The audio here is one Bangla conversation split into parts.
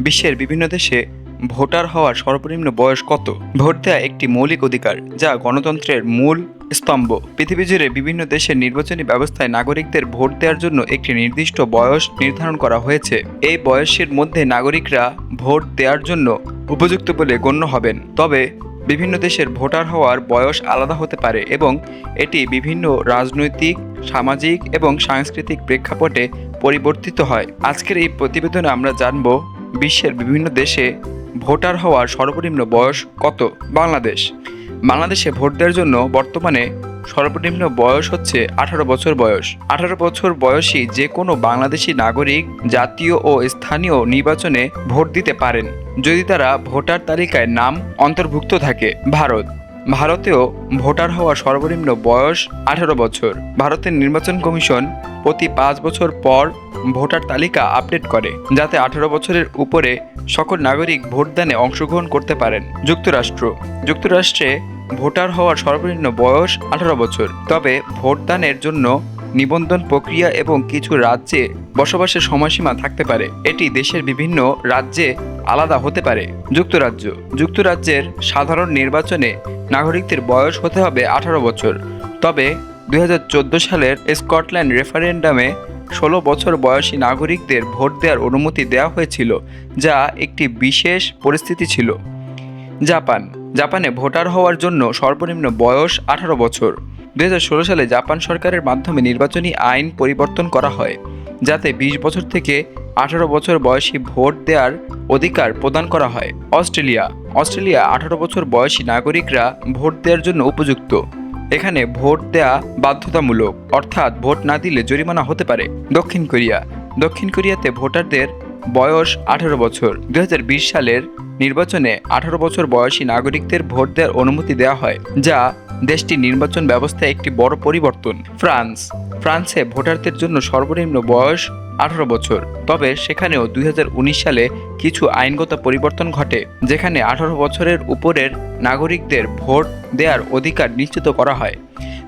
বিশ্বের বিভিন্ন দেশে ভোটার হওয়ার সর্বনিম্ন বয়স কত? ভোট দেওয়া একটি মৌলিক অধিকার যা গণতন্ত্রের মূল স্তম্ভ। পৃথিবী জুড়ে বিভিন্ন দেশের নির্বাচনী ব্যবস্থায় নাগরিকদের ভোট দেওয়ার জন্য একটি নির্দিষ্ট বয়স নির্ধারণ করা হয়েছে। এই বয়সের মধ্যে নাগরিকরা ভোট দেওয়ার জন্য উপযুক্ত বলে গণ্য হবেন। তবে বিভিন্ন দেশের ভোটার হওয়ার বয়স আলাদা হতে পারে এবং এটি বিভিন্ন রাজনৈতিক, সামাজিক এবং সাংস্কৃতিক প্রেক্ষাপটে পরিবর্তিত হয়। আজকের এই প্রতিবেদনে আমরা জানব বিশ্বের বিভিন্ন দেশে ভোটার হওয়ার সর্বনিম্ন বয়স কত? বাংলাদেশ। বাংলাদেশে ভোট দেওয়ার জন্য বর্তমানে সর্বনিম্ন বয়স হচ্ছে আঠারো বছর বয়স। আঠারো বছর বয়সী যে কোনো বাংলাদেশি নাগরিক জাতীয় ও স্থানীয় নির্বাচনে ভোট দিতে পারেন, যদি তারা ভোটার তালিকায় নাম অন্তর্ভুক্ত থাকে। ভারত। ভারতেও ভোটার হওয়ার সর্বনিম্ন বয়স আঠারো বছর। ভারতের নির্বাচন কমিশন প্রতি পাঁচ বছর পর ভোটার তালিকা আপডেট করে, যাতে আঠারো বছরের উপরে সকল নাগরিক ভোটদানে অংশগ্রহণ করতে পারেন। যুক্তরাষ্ট্র। যুক্তরাষ্ট্রে ভোটার হওয়ার সর্বনিম্ন বয়স আঠারো বছর। তবে ভোটদানের জন্য নিবন্ধন প্রক্রিয়া এবং কিছু রাজ্যে বসবাসের সময়সীমা থাকতে পারে। এটি দেশের বিভিন্ন রাজ্যে আলাদা হতে পারে। যুক্তরাজ্য। যুক্তরাজ্যের সাধারণ নির্বাচনে নাগরিকদের বয়স হতে হবে আঠারো বছর। তবে দুই হাজার চোদ্দ সালের স্কটল্যান্ড রেফারেন্ডামে ষোলো বছর বয়সী নাগরিকদের ভোট দেওয়ার অনুমতি দেওয়া হয়েছিল, যা একটি বিশেষ পরিস্থিতি ছিল। জাপান। জাপানে ভোটার হওয়ার জন্য সর্বনিম্ন বয়স আঠারো বছর। দু হাজার ষোলো সালে জাপান সরকারের মাধ্যমে নির্বাচনী আইন পরিবর্তন করা হয়, যাতে বিশ বছর থেকে আঠারো বছর বয়সী ভোট দেওয়ার অধিকার প্রদান করা হয়। অস্ট্রেলিয়া। অস্ট্রেলিয়া আঠারো বছর বয়সী নাগরিকরা ভোট দেওয়ার জন্য উপযুক্ত। এখানে ভোট দেয়া বাধ্যতামূলক, অর্থাৎ ভোট না দিলে জরিমানা হতে পারে। দক্ষিণ কোরিয়া, দক্ষিণ কোরিয়াতে ভোটারদের বয়স আঠারো বছর। দু হাজার বিশ সালের নির্বাচনে আঠারো বছর বয়সী নাগরিকদের ভোট দেওয়ার অনুমতি দেওয়া হয়, যা দেশটির নির্বাচন ব্যবস্থায় একটি বড় পরিবর্তন। ফ্রান্স, ফ্রান্সে ভোটারদের জন্য সর্বনিম্ন বয়স আঠারো বছর। তবে সেখানেও দুই হাজার উনিশ সালে কিছু আইনগত পরিবর্তন ঘটে, যেখানে আঠারো বছরের উপরের নাগরিকদের ভোট দেওয়ার অধিকার নিশ্চিত করা হয়।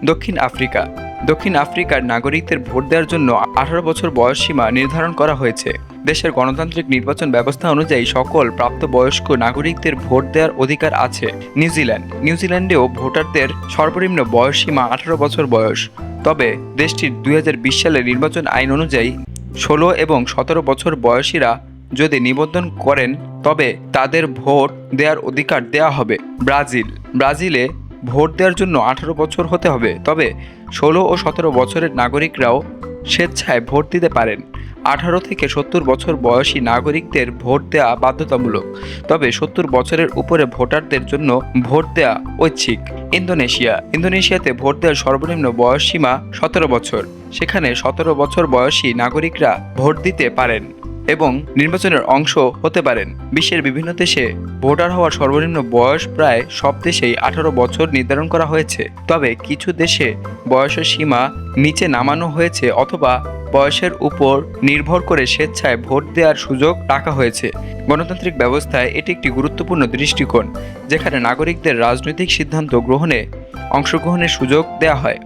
দক্ষিণ আফ্রিকা। দক্ষিণ আফ্রিকার নাগরিকদের ভোট দেওয়ার জন্য আঠারো বছর বয়স সীমা নির্ধারণ করা হয়েছে। দেশের গণতান্ত্রিক নির্বাচন ব্যবস্থা অনুযায়ী সকল প্রাপ্তবয়স্ক নাগরিকদের ভোট দেওয়ার অধিকার আছে নিউজিল্যান্ড। নিউজিল্যান্ডেও ভোটারদের সর্বনিম্ন বয়স সীমা আঠারো বছর বয়স। তবে দেশটির দুই হাজার বিশ সালের নির্বাচন আইন অনুযায়ী ষোলো এবং সতেরো বছর বয়সীরা যদি নিবন্ধন করেন, তবে তাদের ভোট দেওয়ার অধিকার দেওয়া হবে। ব্রাজিল। ব্রাজিলে ভোট দেওয়ার জন্য আঠারো বছর হতে হবে। তবে ষোলো ও সতেরো বছরের নাগরিকরাও স্বেচ্ছায় ভোট দিতে পারেন। আঠারো থেকে সত্তর বছর বয়সী নাগরিকদের ভোট দেওয়া বাধ্যতামূলক। তবে সত্তর বছরের উপরে ভোটারদের জন্য ভোট দেওয়া ঐচ্ছিক। ইন্দোনেশিয়া। ইন্দোনেশিয়াতে ভোট দেওয়ার সর্বনিম্ন বয়স সীমা সতেরো বছর। সেখানে সতেরো বছর বয়সী নাগরিকরা ভোট দিতে পারেন। এবং নির্বাচনের অংশ হতে পারেন। বিশ্বের বিভিন্ন দেশে ভোটার হওয়ার সর্বনিম্ন বয়স প্রায় সব দেশেই আঠারো বছর নির্ধারণ করা হয়েছে। তবে কিছু দেশে বয়সের সীমা নিচে নামানো হয়েছে অথবা বয়সের উপর নির্ভর করে স্বেচ্ছায় ভোট দেওয়ার সুযোগ রাখা হয়েছে। গণতান্ত্রিক ব্যবস্থায় এটি একটি গুরুত্বপূর্ণ দৃষ্টিকোণ, যেখানে নাগরিকদের রাজনৈতিক সিদ্ধান্ত গ্রহণে অংশগ্রহণের সুযোগ দেওয়া হয়।